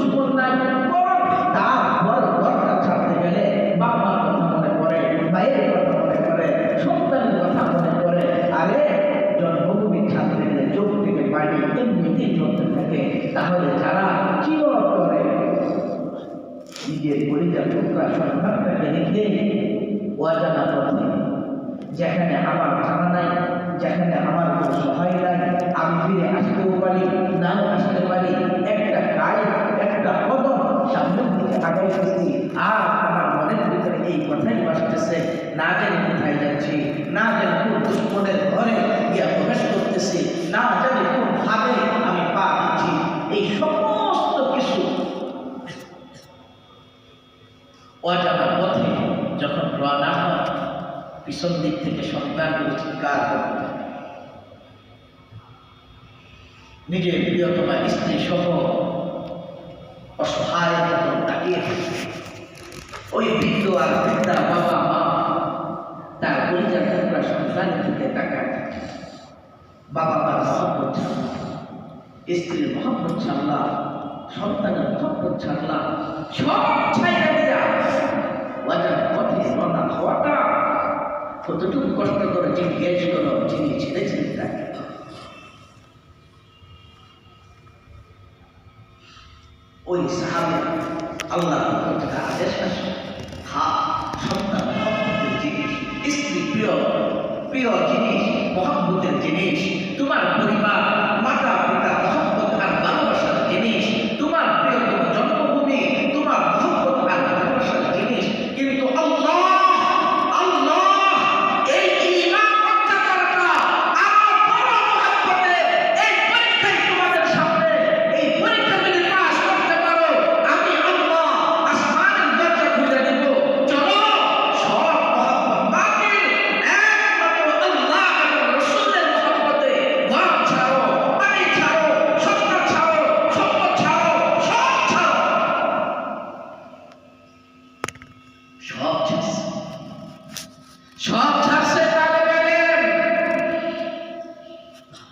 দুশ্মন নাই তার ঘর ছাড়তে গেলে বাবার কথা মনে পড়ে ভাইয়ের কথা মনে পড়ে সন্তানের কথা মনে পড়ে আরে জন্মভূমি ছাড়তে গেলে চোখ থেকে পানি এমনিতেই চলতে থাকে তাহলে যারা চিরত করে নিজের পরিচার টুকরা সন্তানটাকে রেখে অজানা পথে যেখানে আমার জানা নাই যেখানে আমার কোনো সহায় নাই, আমি ফিরে আসতেও পারি নাও আসতে পারি, একটা গায়ে একটা কদম সামনের দিকে আগাইতেছি আর আমার মনের ভিতরে এই কথাই বাসতেছে, না জানি কোথায় যাচ্ছি, না জানি কোন দুশ্মনের ঘরে গিয়া প্রবেশ করতেছি, না জানি কোন ভাবে আমি পা দিচ্ছি। এই সমস্ত কিছু অজানা পথে যখন হয় পিছন দিক থেকে সন্তানগুলো চিৎকার করতে থাকে। নিজের প্রিয়তমা স্ত্রী সহ অসহায় তাকিয়ে ওই বৃদ্ধ আর বৃদ্ধা বাবা, মা তার পরিচার টুকরা সন্তানের দিকে তাকায়। বাবা মার মহব্বত স্ত্রীর মহব্বত ছাড়লা সন্তানের মহব্বত ছাড়লা সব ছাইরা দিয়া বাজার পথে রওনা হওয়াটা কতটুকু কষ্ট করে জিজ্ঞেস করো যিনি ছেড়েছেন তাকে? ওই সাহাবে আল্লাহ আদেশ আসে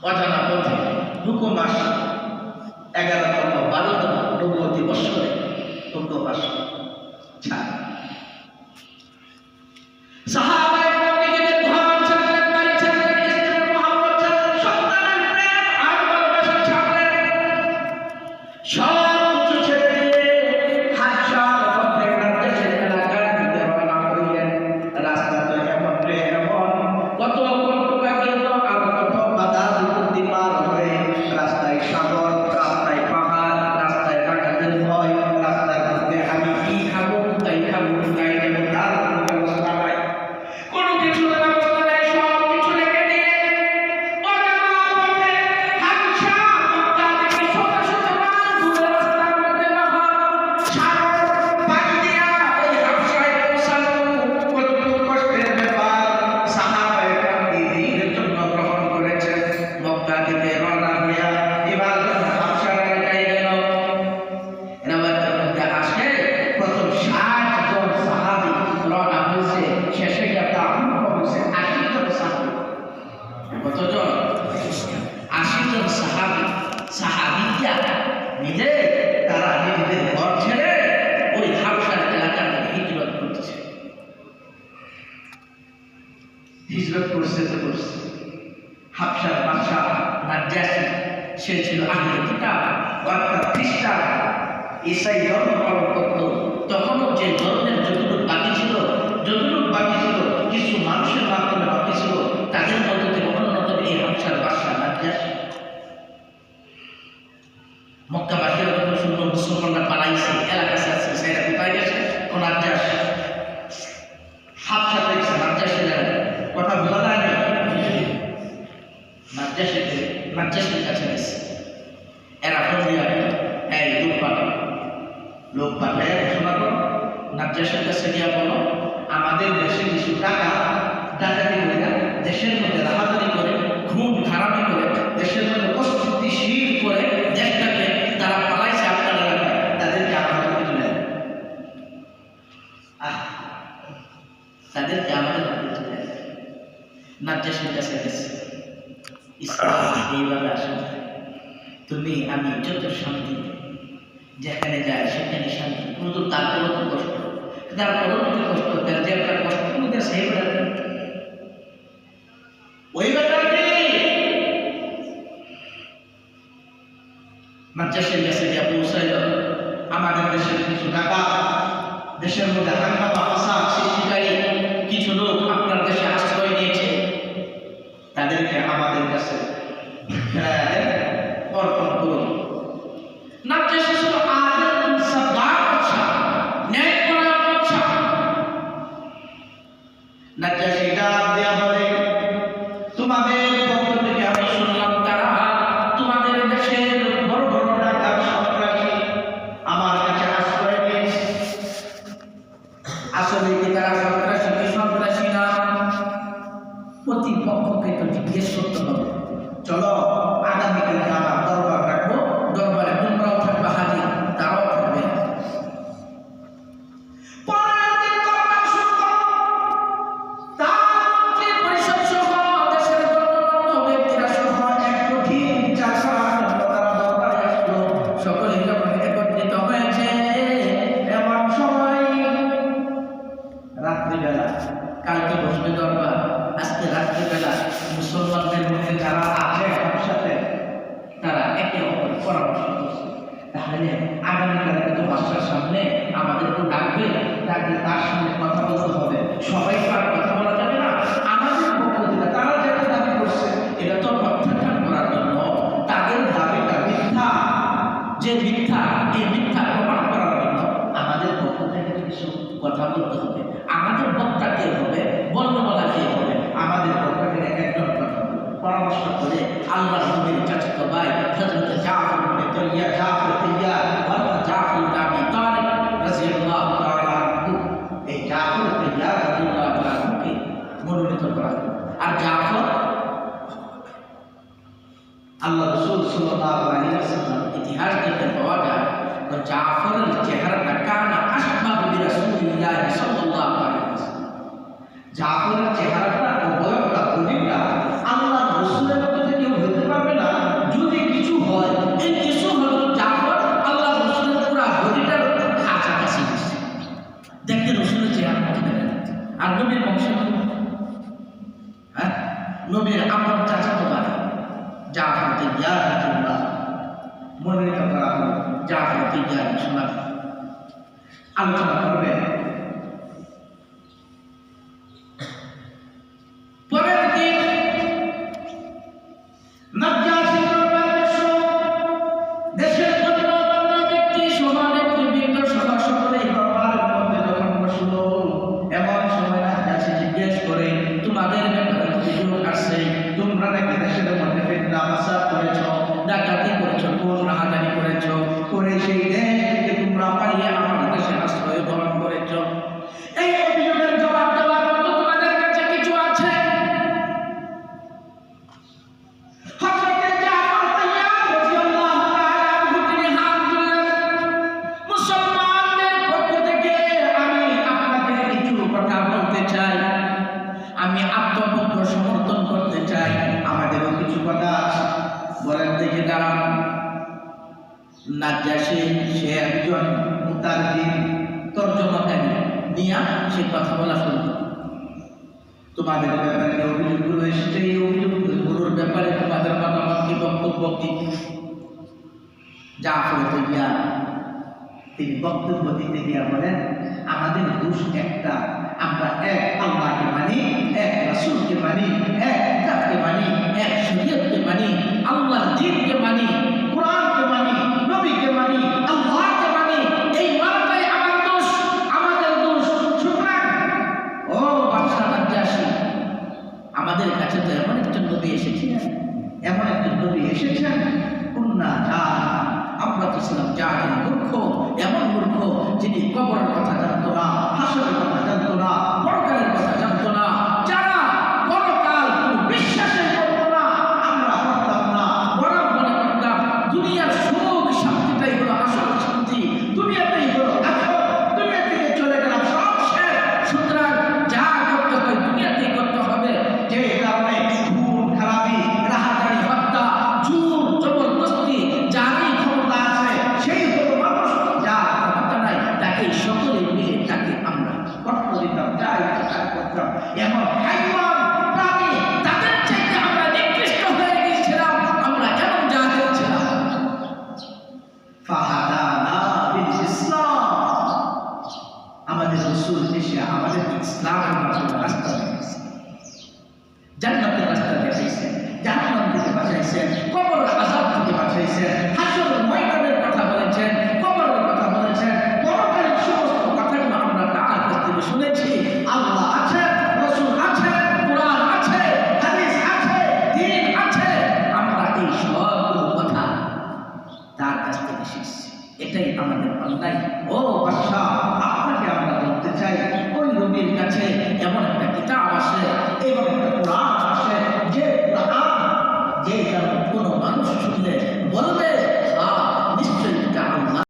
অজানা পথে হুকুম আসে এগারোতম বারোতম নবতী বৎসরে হুকুম আসে হিজরত করছে তো করছে। হাফসার বাদশাহ নাজ্জাসী, সে ছিল আহলে কিতাব, অর্থাৎ খ্রিস্টান। ঈসাই ধর্ম পালন করত তখনও যে ধর্মের যতটুকু বাকি ছিল, যতটুকু বাকি ছিল কিছু মানুষের মাধ্যমে বাকি ছিল তাদের মধ্যে থেকে অন্যতম এই হাবসার বাদশাহ নাজ্জাসী মক্কাবাসীরা যখন শুনলো মুসলমানরা পালাইছে এলাকা ছাড়ছে সেটা কোথায় গেছে ও নাজ্জাস হাবসা দেখছে নাজ্জাসের কথা বোঝা যায় না নাজ্জাসের নাজ্জাসের কাছে গেছে এরা ফোন দিয়া এই লোক পাঠাও লোক পাঠায় করো নাজ্জাসের কাছে গিয়া বলো, আমাদের দেশে কিছু টাকা ডাকাতি করে না, দেশের মধ্যে রাহাজানি করে, খুব খারাপি করে, দেশের মধ্যে অস্থিতিশীল করে দেশটাকে তারা পালাইছে আপনার এলাকায়, তাদেরকে আমাদের হাতে তুলে। আহ, তাদেরকে আমাদের হাতে তুলে। নাজ্জাসের কাছে গেছে ইসলাম এইভাবে আসে তুমি, আমি যত শান্তি যেখানে যায়, সেখানে শান্তি কিন্তু তারপর তো কষ্ট তার পরবর্তী কষ্ট তার যে আপনার কষ্ট মধ্যে সেই ওই পৌঁছাইল আমাদের দেশের কিছু টাকা দেশের মধ্যে হাঙ্গা বা সৃষ্টিকারী কিছু লোক আপনার দেশে আশ্রয় নিয়েছে। তাদেরকে আমাদের কাছে ফেরায় প্রতিপক্ষকে তো জিজ্ঞেস করতে হবে। চলো। ভাই হযরত জাফর ইবনে তাইয়া জাফর তাইয়া ওয়ালা আল্লাহ রাসূল সাল্লাল্লাহু ইতিহাস থেকে পাওয়া যায় জাফর আর নবীর বংশধর হ্যাঁ? নবীর আমার চাচাতো ভাই, জাফর তিবিয়ার রহমতুল্লাহ মনোনীত করা হল জাফর তিবিয়ার রহমতুল্লাহ আলোচনা করবেন নাজ্জাসী, সে একজন নিয়া সে কথা বলা শুরু করে তোমাদের ব্যাপারে অভিযোগগুলো এসেছে, এই অভিযোগগুলোর ব্যাপারে তোমাদের মতামত কি, বক্তব্য কি? যা করতে গিয়া বক্তব্য দিতে গিয়া বলেন, আমাদের দোষ একটা। আমরা এক আল্লাহকে মানি, এক রাসুলকে মানি, এক মানি, এক শরীয়তকে মানি আল্লাহ দিনকে মানি, কোরআনকে মানি যা মুখ্য এবং ইসলামের মাধ্যমে রাস্তা দেখিয়েছে জান্নাতের রাস্তা দেখাইছেন জাহান্নাম থেকে বাঁচাইছেন কবর আযাব থেকে বাঁচাইছেন হাসর ময়দানের কথা বলেছেন কবরের কথা বলেছেন পরকালীন সমস্ত কথাগুলো আমরা তার কাছ থেকে শুনেছি আল্লাহ আছে রসুল আছে কোরআন আছে হাদিস আছে দিন আছে আমরা এই সবগুলো কথা তার কাছ থেকে শিখছি এটাই আমাদের অন্যায় ও বাদশাহ আপনাকে আমরা বলতে চাই, ওই নবীর কাছে এমন একটা কিতাব আসে এবং একটা কোরআন আসে, যে কোরআন, যে কোনো মানুষ শুনলে বলবে